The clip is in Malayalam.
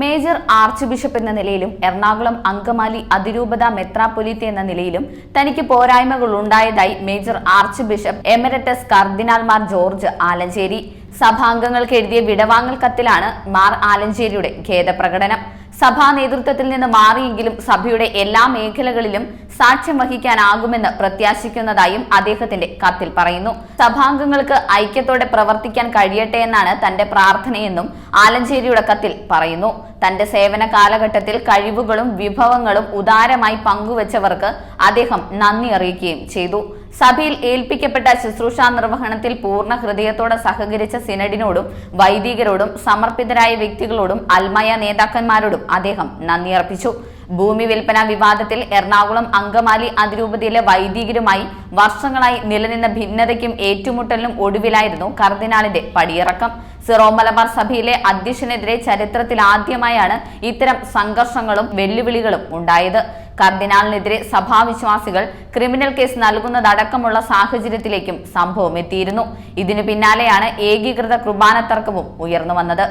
മേജർ ആർച്ച് ബിഷപ്പ് എന്ന നിലയിലും എറണാകുളം അങ്കമാലി അതിരൂപത മെത്രാപൊലീത്ത എന്ന നിലയിലും തനിക്ക് പോരായ്മകൾ ഉണ്ടായതായി മേജർ ആർച്ച് ബിഷപ്പ് എമരറ്റസ് കർദിനാൾമാർ ജോർജ് ആലഞ്ചേരി. സഭാംഗങ്ങൾക്ക് എഴുതിയ വിടവാങ്ങൽ കത്തിലാണ് മാർ ആലഞ്ചേരിയുടെ ഖേദപ്രകടനം. സഭാ നേതൃത്വത്തിൽ നിന്ന് മാറിയെങ്കിലും സഭയുടെ എല്ലാ മേഖലകളിലും സാക്ഷ്യം വഹിക്കാനാകുമെന്ന് പ്രത്യാശിക്കുന്നതായും അദ്ദേഹത്തിന്റെ കത്തിൽ പറയുന്നു. സഭാംഗങ്ങൾക്ക് ഐക്യത്തോടെ പ്രവർത്തിക്കാൻ കഴിയട്ടെ എന്നാണ് തന്റെ പ്രാർത്ഥനയെന്നും ആലഞ്ചേരിയുടെ കത്തിൽ പറയുന്നു. തന്റെ സേവന കാലഘട്ടത്തിൽ കഴിവുകളും വിഭവങ്ങളും ഉദാരമായി പങ്കുവച്ചവർക്ക് അദ്ദേഹം നന്ദി അറിയിക്കുകയും ചെയ്തു. സഭയിൽ ഏൽപ്പിക്കപ്പെട്ട ശുശ്രൂഷാ നിർവഹണത്തിൽ പൂർണ ഹൃദയത്തോടെ സഹകരിച്ച സിനഡിനോടും വൈദികരോടും സമർപ്പിതരായ വ്യക്തികളോടും അൽമയ നേതാക്കന്മാരോടും അദ്ദേഹം നന്ദി അർപ്പിച്ചു. ഭൂമി വിൽപ്പന വിവാദത്തിൽ എറണാകുളം അങ്കമാലി അതിരൂപതയിലെ വൈദികരുമായി വർഷങ്ങളായി നിലനിന്ന ഭിന്നതയ്ക്കും ഏറ്റുമുട്ടലിനും ഒടുവിലായിരുന്നു കർദിനാളിന്റെ പടിയിറക്കം. സിറോ മലബാർ സഭയിലെ അധ്യക്ഷനെതിരെ ചരിത്രത്തിൽ ആദ്യമായാണ് ഇത്തരം സംഘർഷങ്ങളും വെല്ലുവിളികളും ഉണ്ടായത്. കർദിനാളിനെതിരെ സഭാവിശ്വാസികൾ ക്രിമിനൽ കേസ് നൽകുന്നതടക്കമുള്ള സാഹചര്യത്തിലേക്കും സംഭവം എത്തിയിരുന്നു. ഇതിനു പിന്നാലെയാണ് ഏകീകൃത കുർബാന തർക്കവും ഉയർന്നു വന്നത്.